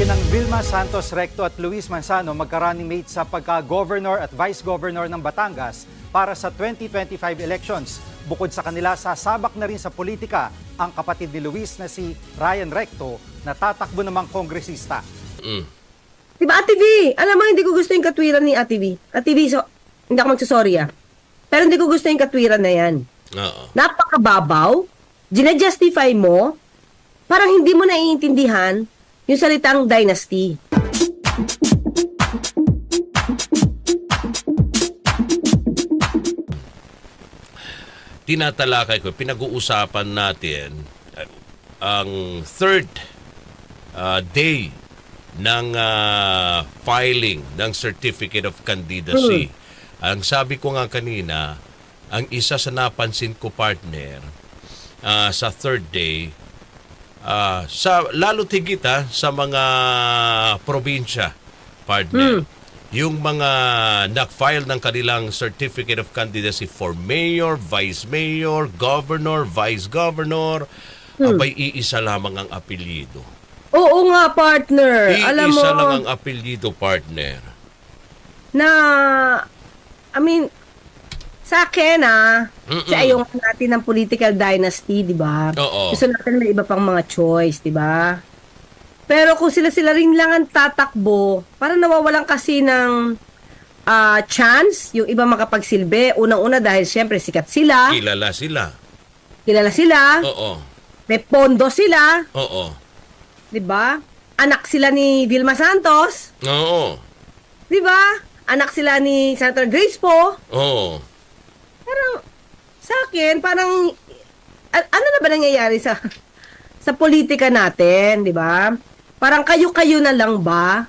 Bahagi ng Vilma Santos Recto at Luis Manzano magka-running mate sa pagka-governor at vice-governor ng Batangas para sa 2025 elections. Bukod sa kanila, sasabak na rin sa politika ang kapatid ni Luis na si Ryan Recto na tatakbo namang kongresista. Di ba, Ate V? Alam mo, hindi ko gusto yung katwiran ni Ate V. Ate V, so, hindi ako magsasorry ah. Pero hindi ko gusto yung katwiran na yan. Oo. Napakababaw, ginajustify mo, parang hindi mo naiintindihan yung salitang dynasty. Tinatalakay ko, pinag-uusapan natin uh, ang third uh, day ng uh, filing ng Certificate of Candidacy. Ang sabi ko nga kanina, ang isa sa napansin ko partner uh, sa third day, uh, sa lalo tigit ah, sa mga probinsya, partner. Yung mga nag-file ng kanilang Certificate of Candidacy for Mayor, Vice Mayor, Governor, Vice Governor, abay iisa lamang ang apelyido. Oo nga, partner. Iisa Alam mo, lang ang apelyido, partner. na, I mean, sa akin ah, Mm-mm. sa ayaw natin ng political dynasty, di ba? Oo. Gusto natin may iba pang mga choice, di ba? Pero kung sila-sila rin lang ang tatakbo, parang nawawalan kasi ng ah, chance yung iba makapagsilbi. Unang-una dahil syempre sikat sila, Kilala sila. kilala sila, Oo. may pondo sila, Oo. di ba? Anak sila ni Vilma Santos, Oo. di ba? Anak sila ni Senator Grace Poe. Oo. Parang, sa akin, parang, ano na ba nangyayari sa, sa politika natin, di ba? Parang kayo-kayo na lang ba?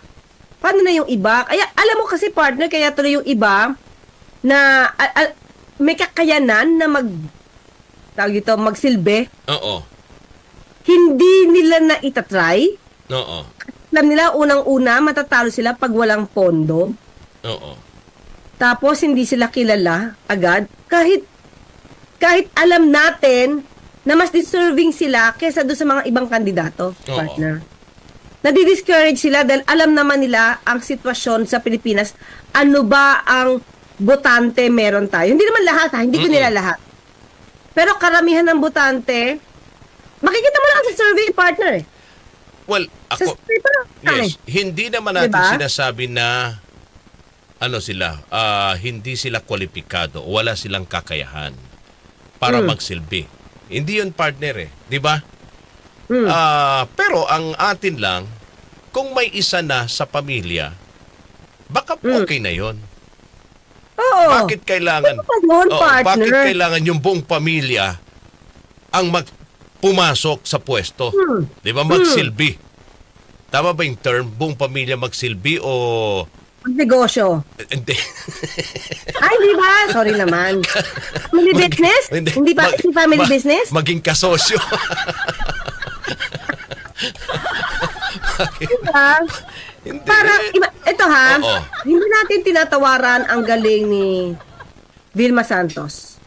Paano na yung iba? Kaya, alam mo kasi partner, kaya tuloy yung iba na a- a- may kakayanan na mag, tawag dito, magsilbi. Oo. Hindi nila na itatry. Oo. Alam nila, unang-una, matatalo sila pag walang pondo. Oo. Tapos hindi sila kilala agad kahit kahit alam natin na mas deserving sila kaysa doon sa mga ibang kandidato, Oo. partner. Nadi-discourage sila dahil alam naman nila ang sitwasyon sa Pilipinas. Ano ba ang botante meron tayo? Hindi naman lahat ha, hindi ko Mm-mm. nila lahat. Pero karamihan ng botante, makikita mo lang sa survey partner. eh. Well, Sa ako, survey pa lang. yes, hindi naman natin Diba? sinasabi na ano sila, ah, hindi sila kwalipikado, wala silang kakayahan para Hmm. magsilbi. Hindi yun partner eh, di ba? Hmm. Ah, pero ang atin lang, kung may isa na sa pamilya, baka Hmm. okay na yon. Oo. Bakit kailangan yun, partner? bakit kailangan yung buong pamilya ang mag pumasok sa pwesto? Hmm. 'Di ba magsilbi? Tama ba yung term buong pamilya magsilbi o Negosyo. hindi? Ay, di ba? Sorry naman. Family business? Hindi, pa, Mag- hindi family ma- business? Maging kasosyo. Diba? hindi. Para, ito ha, Oo. hindi natin tinatawaran ang galing ni Vilma Santos.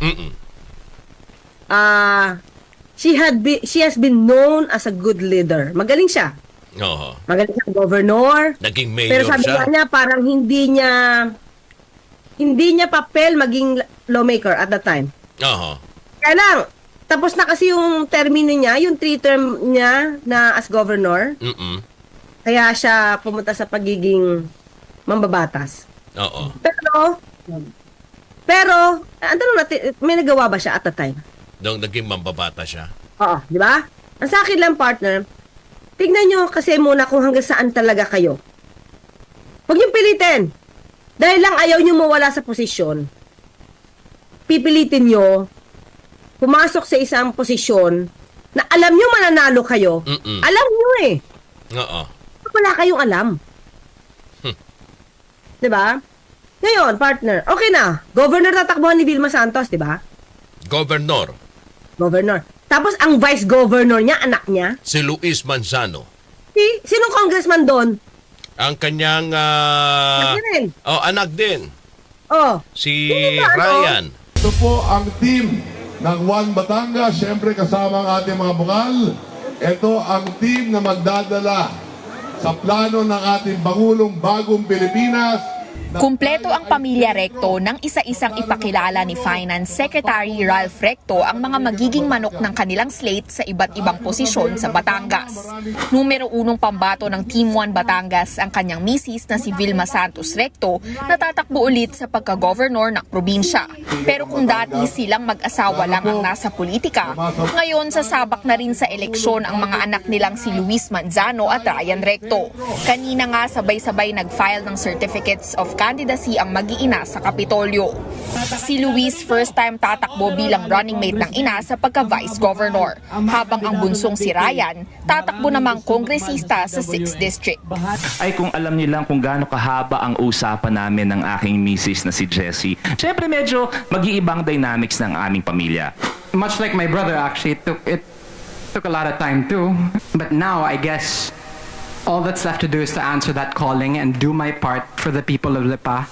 Mm-mm. Ah, she had be, she has been known as a good leader. Magaling siya. Oo. Magaling siya governor. Naging Pero mayor sabi siya. niya parang hindi niya hindi niya papel maging lawmaker at that time. Oo. Kaya lang, tapos na kasi yung termino niya, yung three term niya na as governor. Mm-mm. Kaya siya pumunta sa pagiging mambabatas. Oo. Pero, pero, ang tanong natin, may nagawa ba siya at the time? Nung naging mambabata siya. Oo, di ba? Ang sa akin lang, partner, tignan nyo kasi muna kung hanggang saan talaga kayo. Huwag niyong pilitin. Dahil lang ayaw nyo mawala sa posisyon, pipilitin nyo pumasok sa isang posisyon na alam nyo mananalo kayo. Mm-mm. Alam nyo eh. Oo. wala kayong alam. Hmm. 'Di ba? Ngayon, partner, okay na. Governor tatakbuhan ni Vilma Santos, 'di ba? Governor, Governor. Tapos ang vice governor niya, anak niya. si Luis Manzano. Si, sinong congressman doon? Ang kanyang ah, Anak niya rin. oh, anak din. Oh, Si Sino ba, ano? Ryan. Ito po ang team ng One Batangas, siyempre kasama ang ating mga bukal. Ito ang team na magdadala sa plano ng ating Bangulong Bagong Pilipinas na Kumpleto ang pamilya Recto nang isa-isang ipakilala ni Finance Secretary Ralph Recto ang mga magiging manok ng kanilang slate sa iba't ibang posisyon sa Batangas. Numero unong pambato ng Team 1 Batangas ang kanyang misis na si Vilma Santos Recto na tatakbo ulit sa pagka-governor ng probinsya. Pero kung dati silang mag-asawa lang ang nasa politika, ngayon sasabak na rin sa eleksyon ang mga anak nilang si Luis Manzano at Ryan Recto. Kanina nga sabay-sabay nag-file ng certificates of candidacy ang mag-iina sa Kapitolyo. Si Luis first time tatakbo bilang running mate ng ina sa pagka-vice governor, habang ang bunsong si Ryan tatakbo namang kongresista sa 6th District. ay kung alam niyo lang kung gaano kahaba ang usapan namin ng aking misis na si Jessie. Siyempre medyo mag-iibang dynamics ng aming pamilya. much like my brother actually it took it took a lot of time too but now i guess all that's left to do is to answer that calling and do my part for the people of Lipa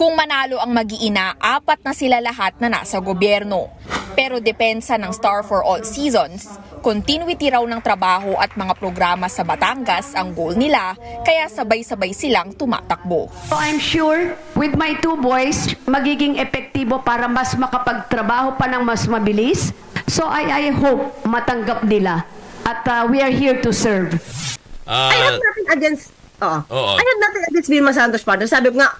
Kung manalo ang mag-iina, apat na sila lahat na nasa gobyerno. Pero depensa ng Star for All Seasons, continuity raw ng trabaho at mga programa sa Batangas ang goal nila, kaya sabay-sabay silang tumatakbo. So I'm sure with my two boys, magiging epektibo para mas makapagtrabaho pa ng mas mabilis. So I, I hope matanggap nila. At uh, we are here to serve. Ah, I have nothing against, oo. Oo. I have nothing against Vilma Santos partner. Sabi ko nga,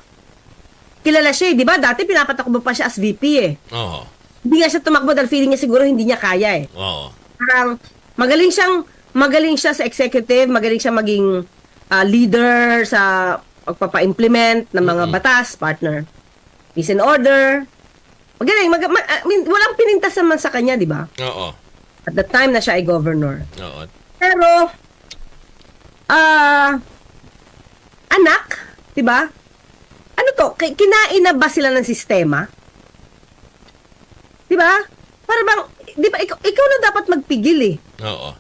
kilala siya eh, di ba? Dati pinapatakbo pa siya as VP eh. oo. Hindi nga siya tumakbo dahil feeling niya siguro hindi niya kaya eh. Oo. Parang magaling siyang, magaling siya sa executive, magaling siya maging ah, leader sa pagpapa-implement ng mga batas, partner. Peace and order. Magaling, mag, ma- I mean, walang pinintas naman sa kanya, di ba? Oo. At the time na siya ay governor. Oo. Pero, ah, anak, di ba? Ano to? Ki- Kinain na ba sila ng sistema? Di ba? Para bang, di ba, ikaw, ikaw na dapat magpigil eh. Oo.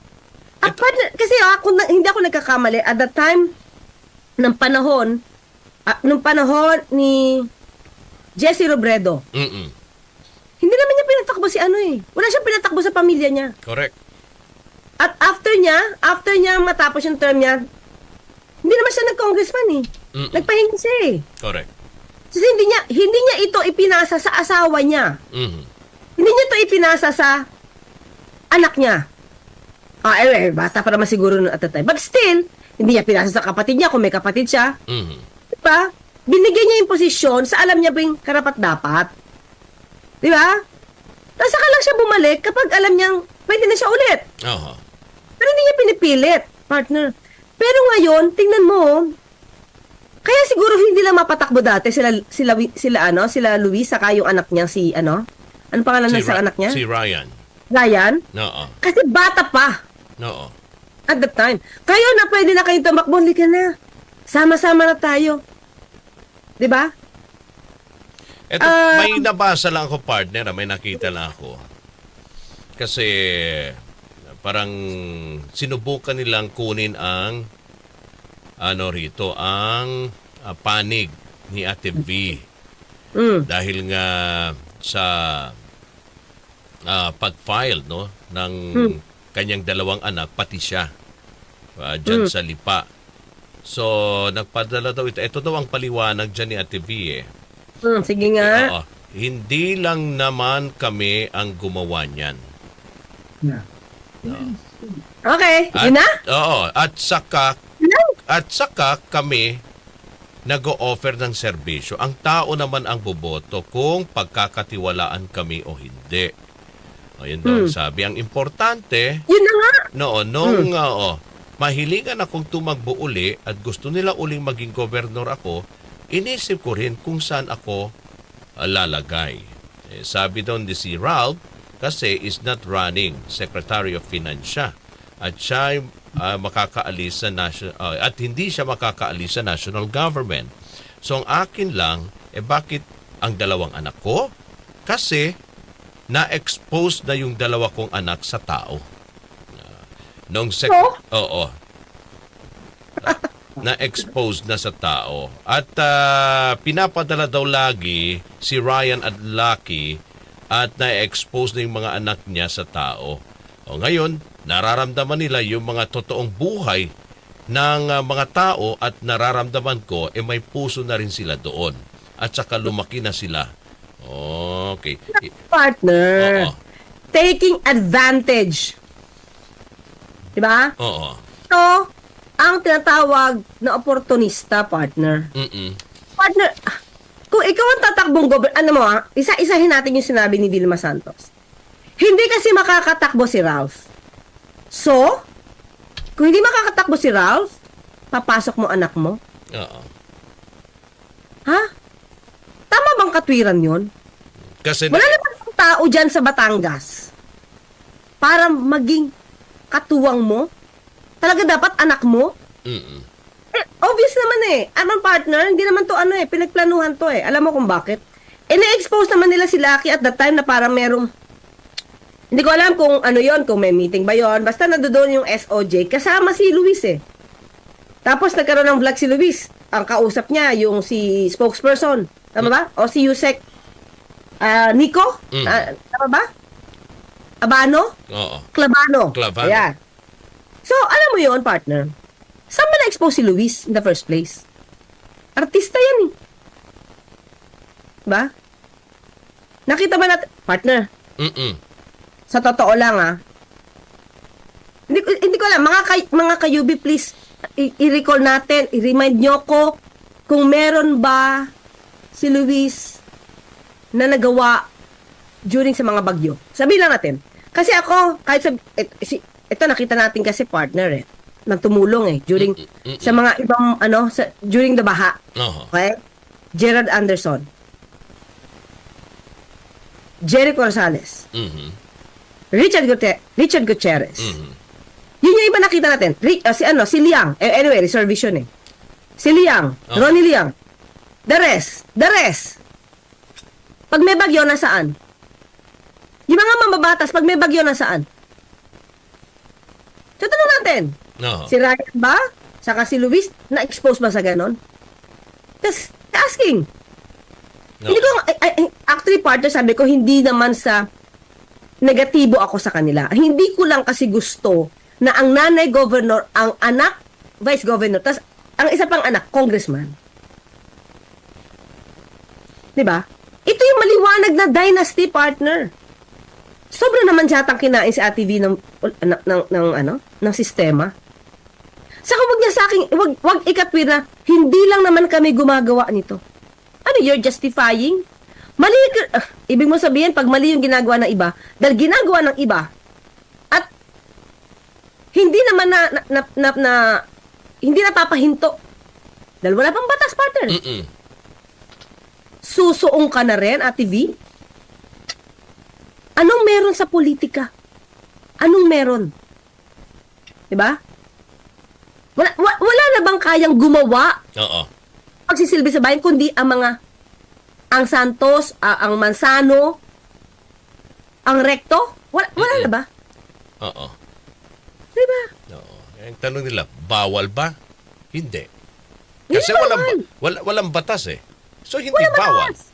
At partner- kasi ako, na, hindi ako nagkakamali, at the time, ng panahon, ah, nung panahon ni Jesse Robredo, Mm-mm. hindi naman niya pinatakbo si ano eh. Wala siyang pinatakbo sa pamilya niya. Correct. At after niya, after niya matapos yung term niya, hindi naman siya nag-congressman eh. Mm-mm. Nagpahinga siya eh. Correct. Kasi hindi niya, hindi niya ito ipinasa sa asawa niya. Mhm. Hindi niya ito ipinasa sa anak niya. Ah, eh, eh, bata pa naman siguro noon at the time. But still, hindi niya pinasa sa kapatid niya kung may kapatid siya. Mhm. Diba? Binigyan niya yung posisyon sa alam niya ba yung karapat-dapat. Di ba? Tapos saka lang siya bumalik kapag alam niyang pwede na siya ulit. Oo. Niya pinipilit, partner. Pero ngayon, tingnan mo, oh, kaya siguro hindi lang mapatakbo dati sila sila sila ano, sila Luis saka yung anak niya si ano? Ano pangalan ng Si, sa Ra- anak niya? si Ryan. Ryan. Oo. Kasi bata pa Oo. at the time. Kayo na pwede na kayo tumakbo, ka na. Sama-sama na tayo. 'Di ba? Eto, Ah. may nabasa lang ako partner, ah, may nakita lang ako. Kasi parang sinubukan nilang kunin ang ano rito, ang ah, panig ni Ate V. Mm. Dahil nga sa ah, pag-file no ng kanyang dalawang anak pati siya ah, dyan sa Lipa. So, nagpadala daw ito. Ito daw ang paliwanag dyan ni Ate V eh. Mm, sige nga. Oo. Hindi lang naman kami ang gumawa niyan. Okay, At, yun na? Oo. At saka, at saka kami nag-o-offer ng serbisyo. Ang tao naman ang boboto kung pagkakatiwalaan kami o hindi. O, yun daw ang sabi. Ang importante, Yun na nga. noon, nung oo, mahilingan akong tumakbo uli at gusto nila uling maging gobernador ako, inisip ko rin kung saan ako lalagay. Eh, sabi daw ni si Ralph, kasi is not running Secretary of Finance siya. At siya ay, ah, makakaalis sa national, at hindi siya makakaalis sa national government. So ang akin lang, eh bakit ang dalawang anak ko? Kasi na-expose na yung dalawa kong anak sa tao. Nung sec- Oh? Oo. Na-expose na sa tao. At ah, pinapadala daw lagi si Ryan at Lucky at na-expose na yung mga anak niya sa tao. O ngayon, nararamdaman nila yung mga totoong buhay ng ah, mga tao at nararamdaman ko, eh may puso na rin sila doon. At saka lumaki na sila. Okay. Partner. Oo. Taking advantage. Diba? Oo. Ito, ang tinatawag na oportunista, partner. Mm-mm. Partner, ikaw ang tatakbong governor, ano mo ah, isa-isahin natin yung sinabi ni Vilma Santos. Hindi kasi makakatakbo si Ralph. So, kung hindi makakatakbo si Ralph, papasok mo anak mo. Oo. Ha? Tama bang katwiran yun? Kasi Wala naman ang tao dyan sa Batangas para maging katuwang mo. Talaga dapat anak mo? Mm-mm. Eh, obvious naman eh. Anong partner? Hindi naman to ano eh. Pinagplanuhan to eh. Alam mo kung bakit? Eh, na-expose naman nila si Lucky at that time na parang merong... Hindi ko alam kung ano yon kung may meeting ba yon Basta nandoon yung SOJ. Kasama si Luis eh. Tapos nagkaroon ng vlog si Luis. Ang kausap niya, yung si spokesperson. Tama ba? O si Yusek ah, Nico? Mm. Ah, tama ba? Abano? Oo. Clavano. Clavano. Ayan. So, alam mo yon partner. Saan ba na-expose si Luis in the first place? Artista yan eh. Ba? Nakita ba natin? Partner, Mm-mm. sa totoo lang ah. Hindi, ko- hindi ko alam. Mga, kay, mga kayubi, please, i- i-recall natin, i-remind nyo ko kung meron ba si Luis na nagawa during sa mga bagyo. Sabihin lang natin. Kasi ako, kahit sa, et, si, ito nakita natin kasi partner eh, nang tumulong eh, during, sa mga ibang, ano, sa, during the baha. Oo. Okay? Gerard Anderson. Jericho Rosales. Mhm. Richard Gute Richard Gutierrez. Mhm. Yun yung iba nakita natin. Ri- ah, si ano, si Liang. Eh, anyway, reservation eh. Si Liang, Oh. Ronnie Liang. The rest, the rest. Pag may bagyo, nasaan? Yung mga mamabatas, pag may bagyo, nasaan? So, tanong natin. Oo. Si Ryan ba? Saka si Luis, na-expose ba sa ganon? Just asking. Oo. Hindi ko, ay, ay, actually partner sabi ko, hindi naman sa negatibo ako sa kanila. Hindi ko lang kasi gusto na ang nanay governor, ang anak vice governor, tas ang isa pang anak, congressman. 'Di ba? Ito yung maliwanag na dynasty partner. Sobra naman yatang kinain si Ate V ng, ng, ng, ng, ano, ng sistema. Saka wag niya sa akin, wag, wag ikatwir na, hindi lang naman kami gumagawa nito. Ano, you're justifying? Mali, ah, ibig mo sabihin, pag mali yung ginagawa ng iba, dahil ginagawa ng iba, at hindi naman na, na, na, na, na- hindi napapahinto. Dahil wala pang batas, partner. Mm-mm. Susuong ka na rin, Ate V? Anong meron sa politika? Anong meron? 'Di ba? Wala, wa- wala na bang kayang gumawa Oo. pagsisilbi sa bayan kundi ang mga ang Santos, ah, ang Mansano, ang Recto? Wala, wala na ba? Oo. 'Di ba? Oo. Ang tanong nila, bawal ba? Hindi. Hindi Kasi bawal. walang, ba- wala, walang batas eh. So hindi Wala bawal. batas.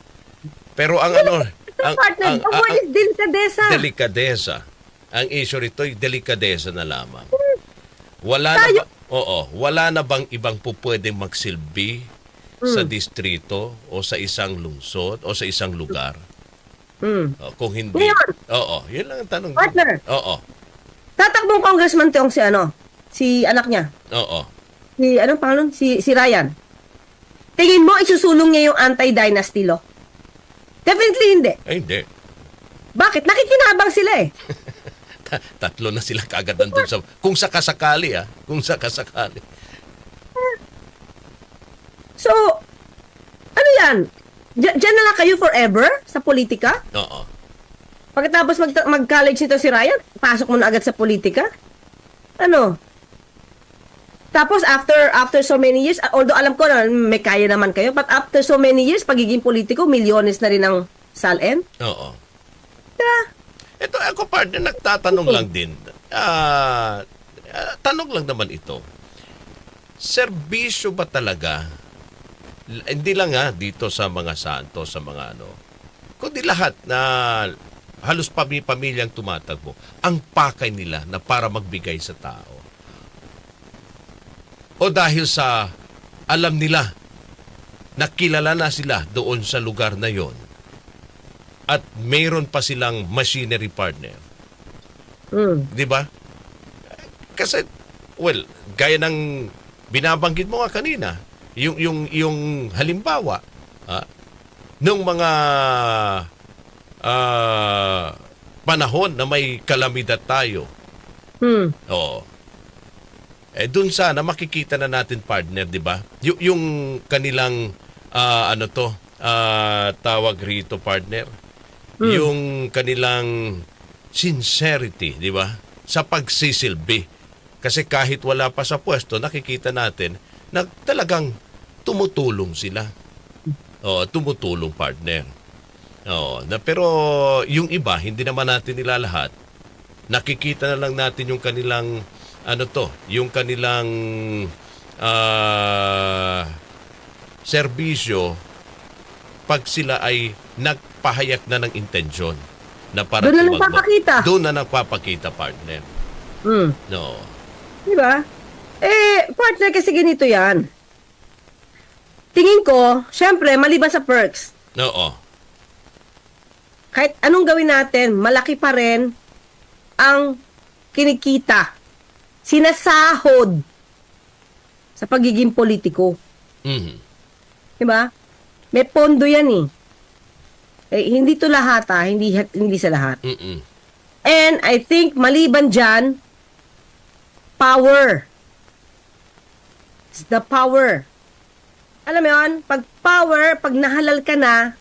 Pero ang ano, ang, partner, ang, ang, word is delicadeza. delikadesa. Ang issue rito ay delikadesa na lamang. Wala Tayo- na ba, oo, wala na bang ibang po pwedeng magsilbi sa Hmm. distrito o sa isang lungsod o sa isang lugar? Mm. O, kung hindi. Ngayon. Oo, yun lang ang tanong. Partner. Oo. Tatakbong congressman tong si ano, si anak niya. Oo. Si anong pangalan? Si si Ryan. Tingin mo isusulong niya yung anti-dynasty law? Definitely hindi. Ay, hindi. Bakit? Nakikinabang sila eh. Ta- Tatlo na sila kagad nandun sa... Kung sakasakali ah. Kung sakasakali. So, ano yan? Diyan, na lang kayo forever sa politika? Oo. Pagkatapos mag, mag-college nito si Ryan, pasok mo na agad sa politika? Ano? Tapos after after so many years, ah, although alam ko na may kaya naman kayo, but after so many years, pagiging politiko, milyones na rin ang SALN. Oo. Diba? Ako partner, nagtatanong lang din. Ah, ah, tanong lang naman ito. Serbisyo ba talaga? Hindi lang nga dito sa mga santo, sa mga ano. Kundi lahat na halos pami pamilyang tumatagbo, ang pakay nila na para magbigay sa tao. O dahil sa alam nila na kilala na sila doon sa lugar na yon at mayroon pa silang machinery partner. Mm. Di ba? Kasi, well, gaya ng binabanggit mo nga kanina, yung, yung, yung halimbawa, ah, nung mga ah, panahon na may kalamidad tayo, Hmm. Oo. Eh doon sana makikita na natin partner, 'di ba? Y- yung kanilang ah, ano to, ah, tawag rito partner. Yung kanilang sincerity, 'di ba? Sa pagsisilbi. Kasi kahit wala pa sa pwesto, nakikita natin na talagang tumutulong sila. Oo, tumutulong partner. Oo, na pero yung iba hindi naman natin nilalahat nakikita na lang natin yung kanilang ano to, yung kanilang ah serbisyo pag sila ay nagpahayag na ng intensyon na para Doon na nagpapakita. Doon na nagpapakita partner. Mm. No. Di ba? Eh, partner kasi ganito yan. Tingin ko, syempre, maliban sa perks, Oo. kahit anong gawin natin, malaki pa rin ang kinikita, sinasahod sa pagiging politiko. Mhm. Di ba? May pondo yan eh. Eh, hindi to lahat ah, hindi, hindi sa lahat. Mm-mm. And I think maliban dyan, power. It's the power. Alam mo yun, pag power, pag nahalal ka na,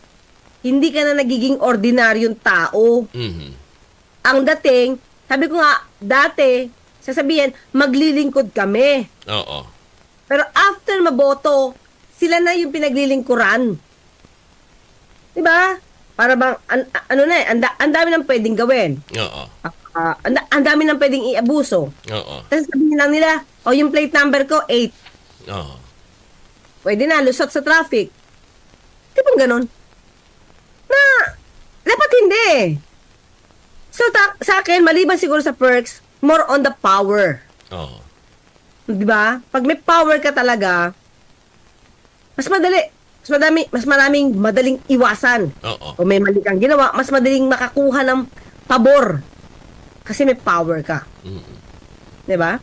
hindi ka na nagiging ordinaryong tao. Mhm. Ang dating, sabi ko nga, dati, sasabihin, maglilingkod kami. Oo. Pero after maboto, sila na yung pinaglilingkuran. Di ba? Para bang, an- ano na eh, ang da- ang dami nang pwedeng gawin. Oo. Ah, ang ang dami nang pwedeng iabuso. Oo. Tapos sabihin lang nila, o yung plate number ko, 8. Oo. Pwede na, lusot sa traffic. Di bang ganun? Na, dapat hindi. So, ta- sa akin, maliban siguro sa perks, more on the power. Oo. Di ba? Pag may power ka talaga, mas madali. Mas madami, mas maraming madaling iwasan. Oo. O may mali kang ginawa, mas madaling makakuha ng pabor. Kasi may power ka. Mhm. Di ba?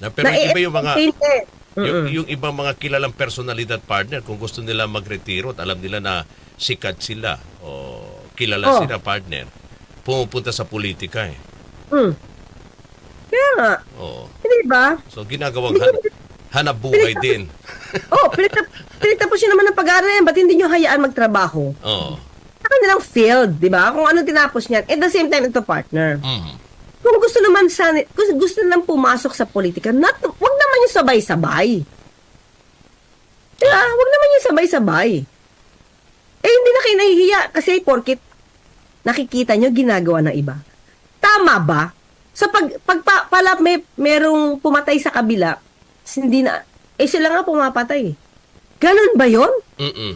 Na, pero iba yung mga eh. yung, yung ibang mga kilalang personalidad partner kung gusto nila magretiro at alam nila na sikat sila o kilala Oh. sila partner pumupunta sa politika eh. Mm. Kaya nga. Oo. Hindi ba? So ginagawang han, hanap buhay din. Oh, pinagtap pinagtapos nyo naman ng pag-aaral yan. Ba't hindi nyo hayaan magtrabaho? Oo. Sa kanilang field, di ba? Kung ano tinapos niyan. At the same time, ito partner. Mhm. Kung gusto naman sa kung gusto naman pumasok sa politika, not, wag naman yung sabay-sabay. Diba? Wag naman yung sabay-sabay. Eh, hindi na kayo nahihiya kasi porkit nakikita nyo ginagawa ng iba. Tama ba? So, pag, pag pa, pala may, merong pumatay sa kabila, hindi na, eh sila nga pumapatay. Ganon ba yon? Mm-mm.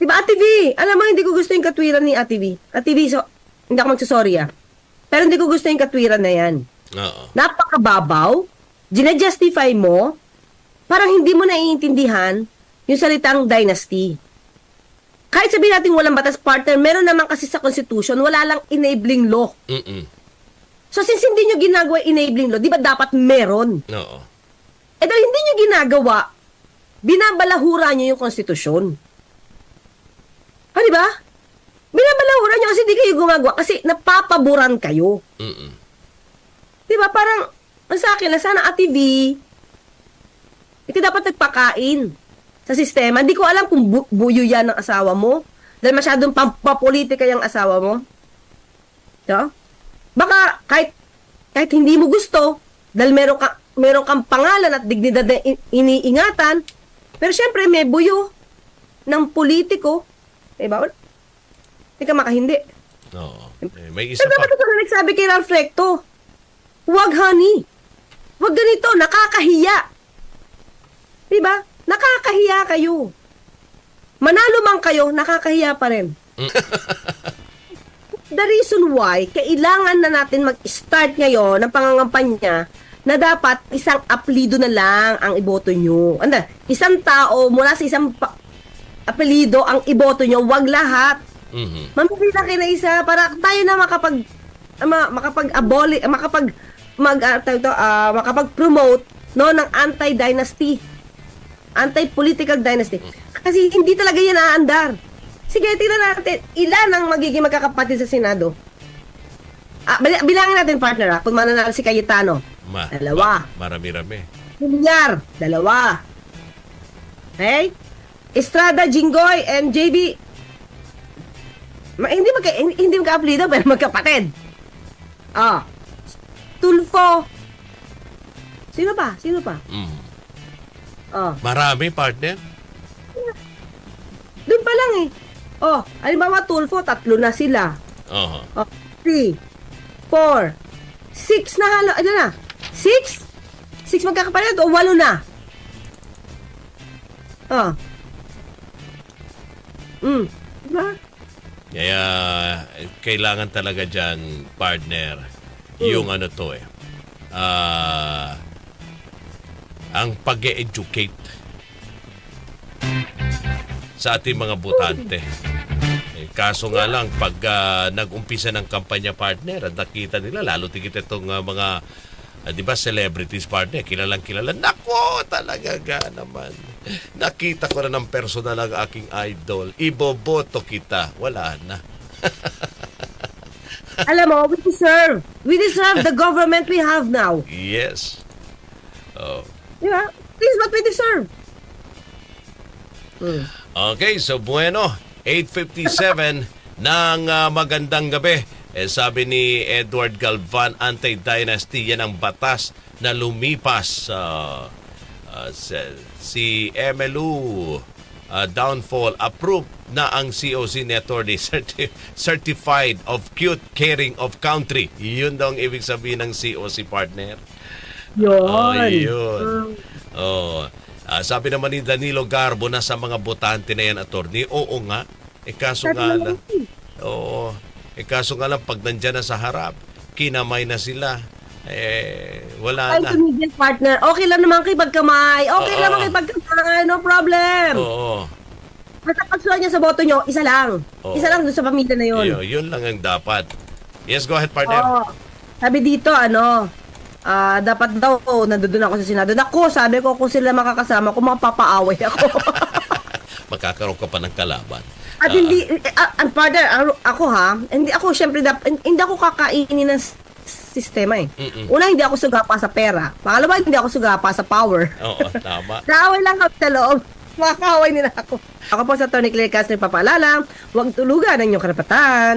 Diba, Ate V? Alam mo, hindi ko gusto yung katwiran ni Ate V. Ate V, so, hindi ako magsasorry ah. Pero hindi ko gusto yung katwiran na yan. Oo. Napakababaw, ginajustify mo, parang hindi mo naiintindihan yung salitang dynasty. Kahit sabihin natin walang batas partner, meron naman kasi sa Constitution, wala lang enabling law. Mm-mm. So since hindi nyo ginagawa enabling law, di ba dapat meron? Oo. Eh dahil hindi nyo ginagawa, binabalahura nyo yung konstitusyon. Ah, di ba? Binabalahura nyo kasi di kayo gumagawa kasi napapaboran kayo. Mm-mm. Di ba? Parang, ang sa akin, na sana Ate V, ikaw dapat nagpakain sa sistema. Hindi ko alam kung bu- buyo yan ng asawa mo. Dahil masyadong pampapolitika yung asawa mo. No? Baka kahit kahit hindi mo gusto, dahil meron, ka, meron kang pangalan at dignidad na in- iniingatan, pero syempre may buyo ng politiko. Diba? Hindi ka makahindi. Oo. Eh, may isa Pero pa. na nagsabi kay Ralph Recto. Huwag, honey. Huwag ganito. Nakakahiya. Diba? Nakakahiya kayo. Manalo man kayo, nakakahiya pa rin. The reason why, kailangan na natin mag-start ngayon ng pangangampanya na dapat isang apelido na lang ang iboto nyo. Ano, isang tao mula sa isang apelido ang iboto nyo, wag lahat. Mhm. Mamili lang kayo na isa para tayo na makapag ma, makapag-aboli, makapag mag ah, tawag to, ah, makapag-promote no ng anti-dynasty. Anti-political dynasty. Kasi hindi talaga yan aandar. Sige, tingnan natin ilan ang magiging magkakapatid sa Senado. Ah, bil- bilangin natin partner ah, kung mananalo si Cayetano. Ma, Dalawa. ma- marami-rami. Milyar, dalawa. Okay? Estrada, Jinggoy, and JB. Ma, hindi magka hindi, magka-apelido pero magkapatid. Ah. Tulfo. Sino pa? Sino pa? Mhm. Oh, Marami, partner. doon pa lang eh. Oh, halimbawa Tulfo, tatlo na sila. Oo. Oh, three, four, six na halo. Ano na? Six? Six magkakapatid o walo na? Oh. Mm. Diba? Kaya kailangan talaga dyan, partner, yung ano to eh. Ah, ang pag educate sa ating mga botante. Eh, kaso nga lang, pag ah, nag-umpisa ng kampanya partner, at nakita nila, lalo tigit itong ah, mga, ah, di ba, celebrities partner, kilalang kilala. Nako, talaga ga naman. Nakita ko na ng personal ang aking idol. Iboboto kita. Wala na. Alam mo, we deserve. We deserve the government we have now. Yes. Oh. Di ba? This is what we deserve. Okay, so bueno, 8.57 ng ah, magandang gabi. Eh, sabi ni Edward Galvan, anti-dynasty, yan ang batas na lumipas ah, sa- si MLU ah, downfall approved na ang COC ni Attorney certi- certified of cute caring of country. Yun daw ang ibig sabihin ng COC partner. Yun. Oh, yun. Oh. Ah, sabi naman ni Danilo Garbo na sa mga botante na yan, attorney, oo nga. Eh kaso nga lang. Oo. Eh kaso nga lang, pag nandyan na sa harap, kinamay na sila. Eh, wala Ay, na. tumigil partner. Okay lang naman kayo pagkamay. Okay Oo. lang naman kayo pagkamay. No problem. Oo. Basta pagsuhan niya sa boto nyo, isa lang. Oo. Isa lang doon sa pamilya na yun. Yun, yun lang ang dapat. Yes, go ahead, partner. Oo. Sabi dito, ano, ah dapat daw, oh, nandoon ako sa Senado. Naku, sabi ko, kung sila makakasama, kung mapapaaway ako. Makakaroon ka pa ng kalaban. At Ah, hindi, uh, and partner, ako, ha, hindi ako, syempre, dap, hindi ako kakainin ng sistema eh. Mm-mm. Una, hindi ako sugapa sa pera. Pangalawa, hindi ako sugapa sa power. Oo, tama. Kaaway lang kami sa loob. Makakaway nila ako. Ako po sa Tony Claire Castro papaalala, huwag tulugan ang inyong karapatan.